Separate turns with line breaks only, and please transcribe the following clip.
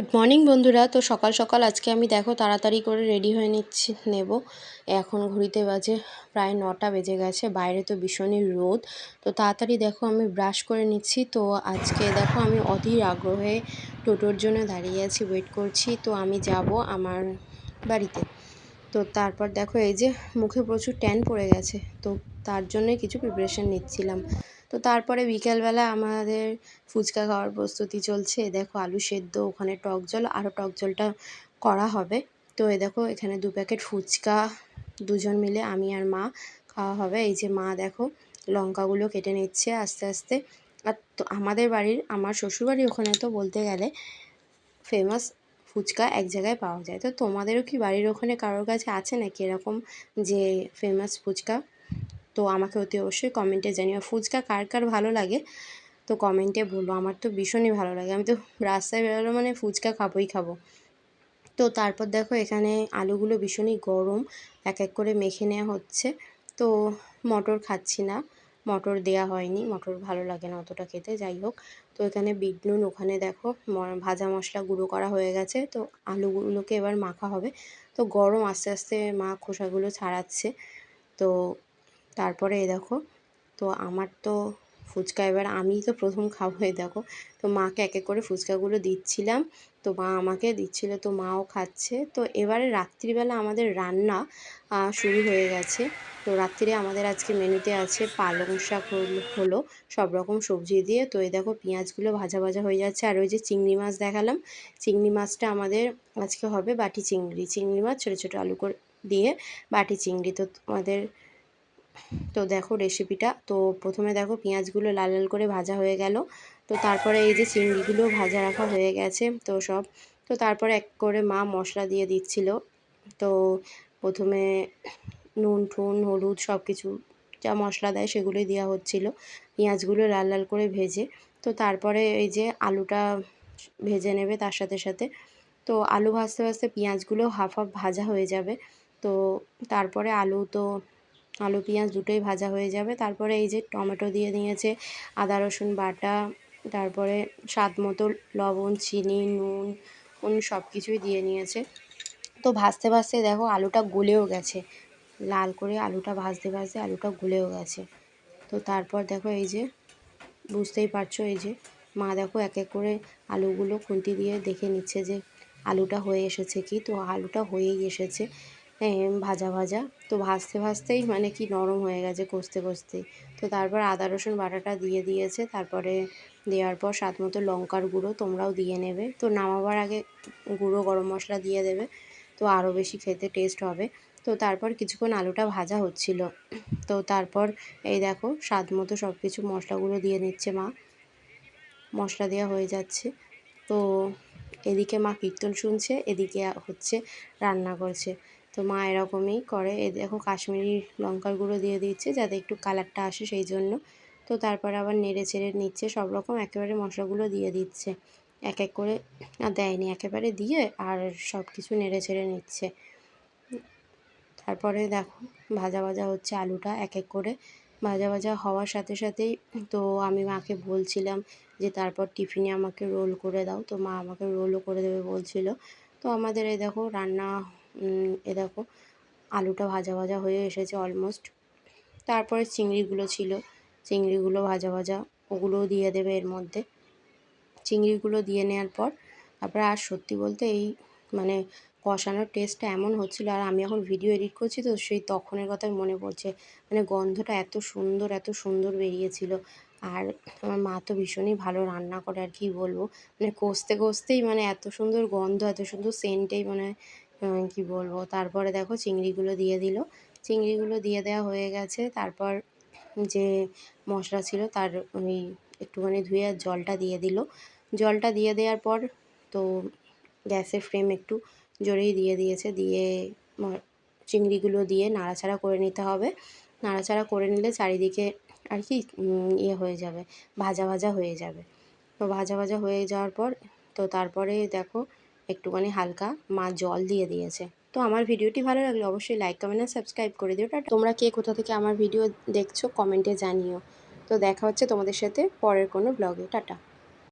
Good morning বন্ধুরা। তো সকাল সকাল আজকে আমি দেখো তাড়াতাড়ি করে রেডি হয়ে নিচ্ছি, নেব। এখন ঘড়িতে বাজে প্রায় নটা বেজে গেছে, বাইরে তো ভীষণই রোদ। তো তাড়াতাড়ি দেখো আমি ব্রাশ করে নিচ্ছি। তো আজকে দেখো আমি অধীর আগ্রহে টোটোর জন্য দাঁড়িয়ে আছি ওয়েট করছি। তো আমি যাব আমার বাড়িতে। তো তারপর দেখো এই যে মুখে প্রচুর ট্যান পড়ে গেছে। তো তার জন্যই কিছু প্রিপারেশান নিচ্ছিলাম। তো তারপরে বিকেলবেলা আমাদের ফুচকা খাওয়ার প্রস্তুতি চলছে। দেখো আলু সেদ্ধ, ওখানে টক জল আরও টক জলটা করা হবে। তো এ দেখো এখানে দু প্যাকেট ফুচকা, দুজন মিলে আমি আর মা খাওয়া হবে। এই যে মা দেখো লঙ্কাগুলো কেটে নিচ্ছে আস্তে আস্তে। আর তো আমাদের বাড়ির, আমার শ্বশুরবাড়ির ওখানে তো বলতে গেলে ফেমাস ফুচকা এক জায়গায় পাওয়া যায়। তো তোমাদেরও কি বাড়ির ওখানে কারোর কাছে আছে নাকি এরকম যে ফেমাস ফুচকা? তো আমাকে অতি অবশ্যই কমেন্টে জানিও। ফুচকা কার কার ভালো লাগে? তো কমেন্টে বলব আমার তো ভীষণই ভালো লাগে। আমি তো রাস্তায় বেরোলো মানে ফুচকা খাবোই খাব। তো তারপর দেখো, এখানে আলুগুলো ভীষণই গরম, এক এক করে মেখে নেওয়া হচ্ছে। তো মটর খাচ্ছি না, মটর দেয়া হয়নি, মটর ভালো লাগে না অতটা খেতে, যাই হোক। তো এখানে বিট নুন ওখানে দেখো ভাজা মশলা গুঁড়ো করা হয়ে গেছে। তো আলুগুলোকে এবার মাখা হবে। তো গরম আস্তে আস্তে মা খোসাগুলো ছাড়াচ্ছে। তো তারপরে এ দেখো, তো আমার তো ফুচকা এবার আমিই তো প্রথম খাব, এই দেখো। তো মাকে এক এক করে ফুচকাগুলো দিচ্ছিলাম, তো মা আমাকে দিচ্ছিল, তো মাও খাচ্ছে। তো এবারে রাত্রিবেলা আমাদের রান্না শুরু হয়ে গেছে। তো রাত্রিরে আমাদের আজকে মেনুতে আছে পালং শাক হলো সব রকম সবজি দিয়ে। তো এই দেখো পেঁয়াজগুলো ভাজা ভাজা হয়ে যাচ্ছে, আর ওই যে চিংড়ি মাছ দেখালাম। চিংড়ি মাছটা আমাদের আজকে হবে বাটি চিংড়ি। চিংড়ি মাছ ছোটো ছোটো আলু করে, দিয়ে বাটি চিংড়ি। তো আমাদের তো দেখো রেসিপিটা তো প্রথমে দেখো পেঁয়াজগুলো লাল লাল করে ভাজা হয়ে গেল। তো তারপরে এই যে চিংড়িগুলো ভাজা রাখা হয়ে গেছে তো সব। তো তারপরে এক করে মা মশলা দিয়ে দিচ্ছিল। তো প্রথমে নুন, ঠুন, হলুদ সব কিছু যা মশলা দেয় সেগুলোই দেওয়া হচ্ছিল। পেঁয়াজগুলো লাল লাল করে ভেজে তো তারপরে এই যে আলুটা ভেজে নেবে তার সাথে সাথে। তো আলু ভাজতে ভাজতে পেঁয়াজগুলো হাফ হাফ ভাজা হয়ে যাবে। তো তারপরে আলু তো আলু পেঁয়াজ দুটোই ভাজা হয়ে যাবে। তারপরে এই যে টমেটো দিয়ে নিয়েছে আদা, রসুন বাটা, তারপরে স্বাদ মতো লবণ, চিনি, নুন নুন সব কিছুই দিয়ে নিয়েছে। তো ভাজতে ভাজতে দেখো আলুটা গলেও গেছে। লাল করে আলুটা ভাজতে ভাজতে আলুটা গলেও গেছে। তো তারপর দেখো এই যে, বুঝতেই পারছ এই যে, মা দেখো এক এক করে আলুগুলো খুন্তি দিয়ে দেখে নিচ্ছে যে আলুটা হয়ে এসেছে কি? তো আলুটা হয়েই এসেছে। ভাজা ভাজা। তো ভাজতে, ভাজতেই মানে কি নরম হয়ে গেছে কষতে, কষতেই। তো তারপর আদা, রসুন বাটাটা দিয়ে দিয়েছে। তারপরে দেওয়ার পর স্বাদ মতো লঙ্কার গুঁড়ো তোমরাও দিয়ে নেবে। তো নামাবার আগে গুঁড়ো গরম মশলা দিয়ে দেবে। তো আরও বেশি খেতে টেস্ট হবে। তো তারপর কিছুক্ষণ আলুটা ভাজা হচ্ছিল। তো তারপর এই দেখো স্বাদ মতো সব কিছু মশলাগুলো দিয়ে নিচ্ছে মা। মশলা দেওয়া হয়ে যাচ্ছে। তো এদিকে মা কীর্তন শুনছে, এদিকে হচ্ছে রান্না করছে। তো মা এরকমই করে। এ দেখো কাশ্মীরি লঙ্কার গুঁড়ো দিয়ে দিচ্ছে যাতে একটু কালারটা আসে সেই জন্য। তো তারপরে আবার নেড়ে ছেড়ে নিচ্ছে সব রকম, একেবারে মশলাগুলো দিয়ে দিচ্ছে। এক এক করে আর দেয়নি, একেবারে দিয়ে আর সব কিছু নেড়ে ছেড়ে নিচ্ছে। তারপরে দেখো ভাজা ভাজা হচ্ছে আলুটা এক এক করে। ভাজা ভাজা হওয়ার সাথে সাথেই তো আমি মাকে বলছিলাম যে তারপর টিফিনে আমাকে রোল করে দাও। তো মা আমাকে রোলও করে দেবে বলছিল। তো আমাদের এই দেখো রান্না এ দেখো, আলুটা ভাজা ভাজা হয়ে এসেছে অলমোস্ট তারপরে চিংড়িগুলো ছিল, চিংড়িগুলো ভাজা ভাজা, ওগুলোও দিয়ে দেবে এর মধ্যে। চিংড়িগুলো দিয়ে নেওয়ার পর, তারপরে আর সত্যি বলতে এই মানে কষানোর টেস্টটা এমন হচ্ছিল, আর আমি এখন ভিডিও এডিট করছি তো, সেই তখনের কথাই মনে পড়ছে। মানে গন্ধটা এত সুন্দর এত সুন্দর বেরিয়েছিল। আর আমার মা তো ভীষণই ভালো রান্না করে, আর কি বলব। মানে কষতে কষতেই মানে এত সুন্দর গন্ধ, এত সুন্দর সেন্টেই মানে কি বলব? তারপরে দেখো চিংড়িগুলো দিয়ে দিল। চিংড়িগুলো দিয়ে দেওয়া হয়ে গেছে। তারপর যে মশলা ছিল তার ওই একটুখানি ধুয়ে জলটা দিয়ে দিল। জলটা দিয়ে দেওয়ার পর তো গ্যাসের ফ্লেম একটু জোরেই দিয়ে দিয়েছে। দিয়ে চিংড়িগুলো দিয়ে নাড়াচাড়া করে নিতে হবে। নাড়াচাড়া করে নিলে চারিদিকে আর কি ইয়ে হয়ে যাবে, ভাজা ভাজা হয়ে যাবে। তো ভাজা ভাজা হয়ে যাওয়ার পর তো তারপরে দেখো একটুখানি হালকা মা জল দিয়ে দিয়েছে। তো আমার ভিডিওটি ভালো লাগলে অবশ্যই লাইক কমেন্ট আর সাবস্ক্রাইব করে দিও। টাটা। তোমরা কে কোথা থেকে আমার ভিডিও দেখছ কমেন্টে জানিও। তো দেখা হচ্ছে তোমাদের সাথে পরের কোনো ব্লগে টাটা।